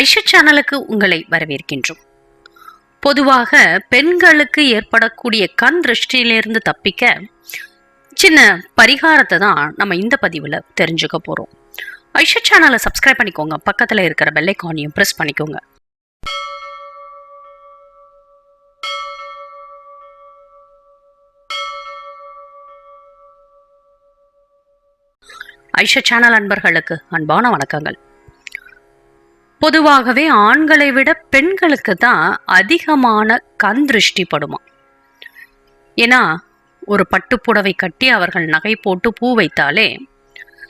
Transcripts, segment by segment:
ஐஷா சேனலுக்கு உங்களை வரவேற்கின்றோம். பொதுவாக பெண்களுக்கு ஏற்படக்கூடிய கண் திருஷ்டியிலிருந்து தப்பிக்க சின்ன பரிகாரத்தை தான் நம்ம இந்த பதிவில் தெரிஞ்சுக்க போகிறோம் ஐஷா சேனலை சப்ஸ்கிரைப் பண்ணிக்கோங்க. பக்கத்தில் இருக்கிற பெல்லைக்கானையும் ப்ரெஸ் பண்ணிக்கோங்க. ஐஷா சேனல் அன்பர்களுக்கு அன்பான வணக்கங்கள். பொதுவாகவே ஆண்களை விட பெண்களுக்கு தான் அதிகமான கண் திருஷ்டி படுமா? ஏன்னா ஒரு பட்டுப்புடவை கட்டி அவர்கள் நகை போட்டு பூ வைத்தாலே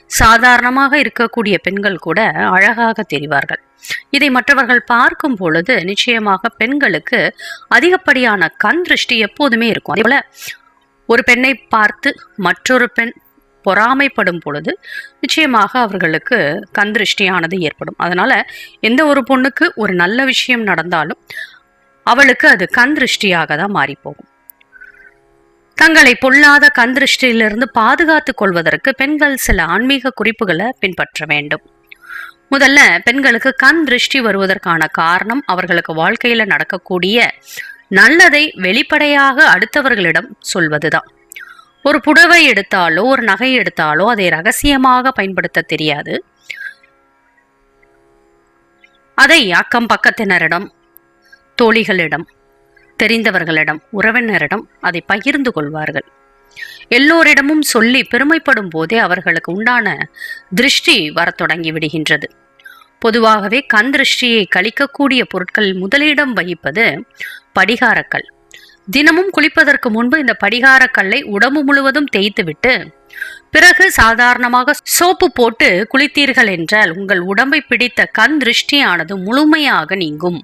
சாதாரணமாக இருக்கக்கூடிய பெண்கள் கூட அழகாக தெரிவார்கள். இதை மற்றவர்கள் பார்க்கும் பொழுது நிச்சயமாக பெண்களுக்கு அதிகப்படியான கண் திருஷ்டி எப்போதுமே இருக்கும். அதே போல ஒரு பெண்ணை பார்த்து மற்றொரு பெண் பொறாமைப்படும் பொழுது நிச்சயமாக அவர்களுக்கு கந்திருஷ்டியானது ஏற்படும். அதனால எந்த ஒரு பொண்ணுக்கு ஒரு நல்ல விஷயம் நடந்தாலும் அவளுக்கு அது கண் திருஷ்டியாக தான் மாறிப்போகும். தங்களை பொல்லாத கண் திருஷ்டியிலிருந்து பாதுகாத்துக் கொள்வதற்கு பெண்கள் சில ஆன்மீக குறிப்புகளை பின்பற்ற வேண்டும். முதல்ல பெண்களுக்கு கண் திருஷ்டி வருவதற்கான காரணம் அவர்களுக்கு வாழ்க்கையில நடக்கக்கூடிய நல்லதை வெளிப்படையாக அடுத்தவர்களிடம் சொல்வதுதான். ஒரு புடவை எடுத்தாலோ ஒரு நகை எடுத்தாலோ அதை ரகசியமாக பயன்படுத்த தெரியாது. அதை அக்கம் பக்கத்தினரிடம் தோழிகளிடம் தெரிந்தவர்களிடம் உறவினரிடம் அதை பகிர்ந்து கொள்வார்கள். எல்லோரிடமும் சொல்லி பெருமைப்படும் போதே அவர்களுக்கு உண்டான திருஷ்டி வரத் தொடங்கி விடுகின்றது. பொதுவாகவே கண் திருஷ்டியை கழிக்கக்கூடிய பொருட்கள் முதலிடம் வகிப்பது படிகாரக்கல். தினமும் குளிப்பதற்கு முன்பு இந்த படிகார கல்லை உடம்பு முழுவதும் தேய்த்துவிட்டு பிறகு சாதாரணமாக சோப்பு போட்டு குளித்தீர்கள் என்றால் உங்கள் உடம்பை பிடித்த கண் திருஷ்டியானது முழுமையாக நீங்கும்.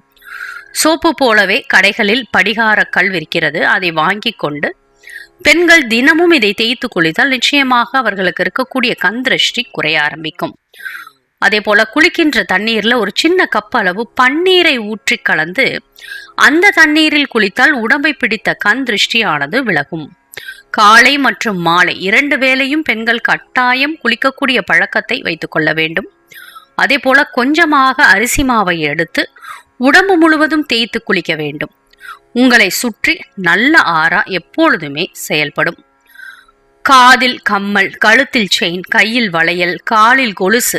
சோப்பு போலவே கடைகளில் படிகார கல் விற்கிறது. அதை வாங்கி கொண்டு பெண்கள் தினமும் இதை தேய்த்து குளித்தால் நிச்சயமாக அவர்களுக்கு இருக்கக்கூடிய கண் திருஷ்டி குறைய ஆரம்பிக்கும். அதே போல குளிக்கின்ற தண்ணீர்ல ஒரு சின்ன கப் அளவு பன்னீரை ஊற்றி கலந்து அந்த தண்ணீரில் குளித்தால் உடம்பை பிடித்த கண் திருஷ்டியானது விலகும். காலை மற்றும் மாலை இரண்டு வேளையும் பெண்கள் கட்டாயம் குளிக்கக்கூடிய பழக்கத்தை வைத்துக் கொள்ள வேண்டும். அதே போல கொஞ்சமாக அரிசி மாவை எடுத்து உடம்பு முழுவதும் தேய்த்து குளிக்க வேண்டும். உங்களை சுற்றி நல்ல ஆறா எப்பொழுதுமே செயல்படும். காதில் கம்மல் கழுத்தில் செயின் கையில் வளையல் காலில் கொலுசு.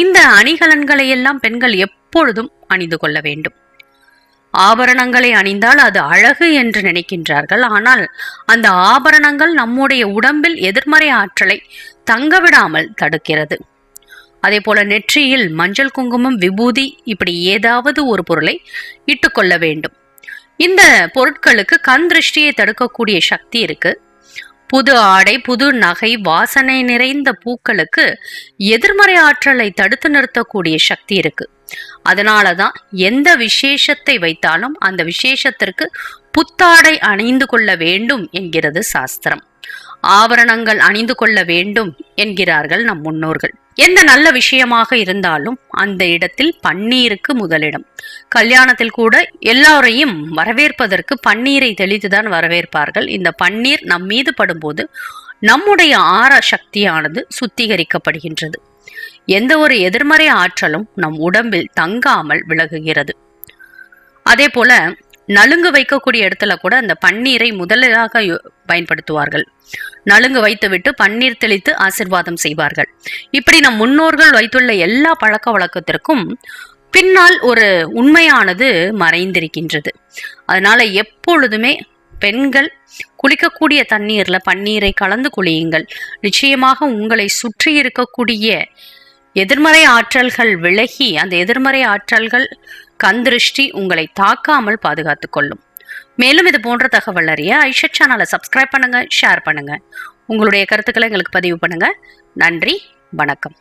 இந்த அணிகலன்களை எல்லாம் பெண்கள் எப்பொழுதும் அணிந்து கொள்ள வேண்டும். ஆபரணங்களை அணிந்தால் அது அழகு என்று நினைக்கின்றார்கள். ஆனால் அந்த ஆபரணங்கள் நம்முடைய உடம்பில் எதிர்மறை ஆற்றலை தங்கவிடாமல் தடுக்கிறது. அதே போல நெற்றியில் மஞ்சள் குங்குமம் விபூதி இப்படி ஏதாவது ஒரு பொருளை இட்டுக்கொள்ள வேண்டும். இந்த பொருட்களுக்கு கண் திருஷ்டியை தடுக்கக்கூடிய சக்தி இருக்கு. புது ஆடை புது நகை வாசனை நிறைந்த பூக்களுக்கு எதிர்மறை ஆற்றலை தடுத்து நிறுத்தக்கூடிய சக்தி இருக்கு. அதனால தான் எந்த விசேஷத்தை வைத்தாலும் அந்த விசேஷத்திற்கு புத்தாடை அணிந்து கொள்ள வேண்டும் என்கிறது சாஸ்திரம். ஆபரணங்கள் அணிந்து கொள்ள வேண்டும் என்கிறார்கள் நம் முன்னோர்கள். எந்த நல்ல விஷயமாக இருந்தாலும் அந்த இடத்தில் பன்னீருக்கு முதலிடம். கல்யாணத்தில் கூட எல்லாரையும் வரவேற்பதற்கு பன்னீரை தெளித்துதான் வரவேற்பார்கள். இந்த பன்னீர் நம் மீது படும்போது நம்முடைய ஆற சக்தியானது சுத்திகரிக்கப்படுகின்றது. எந்த ஒரு எதிர்மறை ஆற்றலும் நம் உடம்பில் தங்காமல் விலகுகிறது. அதே போல நலுங்கு வைக்கக்கூடிய இடத்துல கூட அந்த பன்னீரை முதலாக பயன்படுத்துவார்கள். நலுங்கு வைத்துவிட்டு பன்னீர் தெளித்து ஆசிர்வாதம் செய்வார்கள். இப்படி நம் முன்னோர்கள் வைத்துள்ள எல்லா பழக்க வழக்கத்திற்கும் பின்னால் ஒரு உண்மையானது மறைந்திருக்கின்றது. அதனால எப்பொழுதுமே பெண்கள் குளிக்கக்கூடிய தண்ணீர்ல பன்னீரை கலந்து குளியுங்கள். நிச்சயமாக உங்களை சுற்றி இருக்கக்கூடிய எதிர்மறை ஆற்றல்கள் விலகி அந்த எதிர்மறை ஆற்றல்கள் கந்திருஷ்டி உங்களை தாக்காமல் பாதுகாத்துக் கொள்ளும். மேலும் இது போன்ற தகவல் அறிய ஐஷட் சேனலை சப்ஸ்கிரைப் பண்ணுங்க ஷேர் பண்ணுங்க. உங்களுடைய கருத்துக்களை எங்களுக்கு பதிவு பண்ணுங்க. நன்றி வணக்கம்.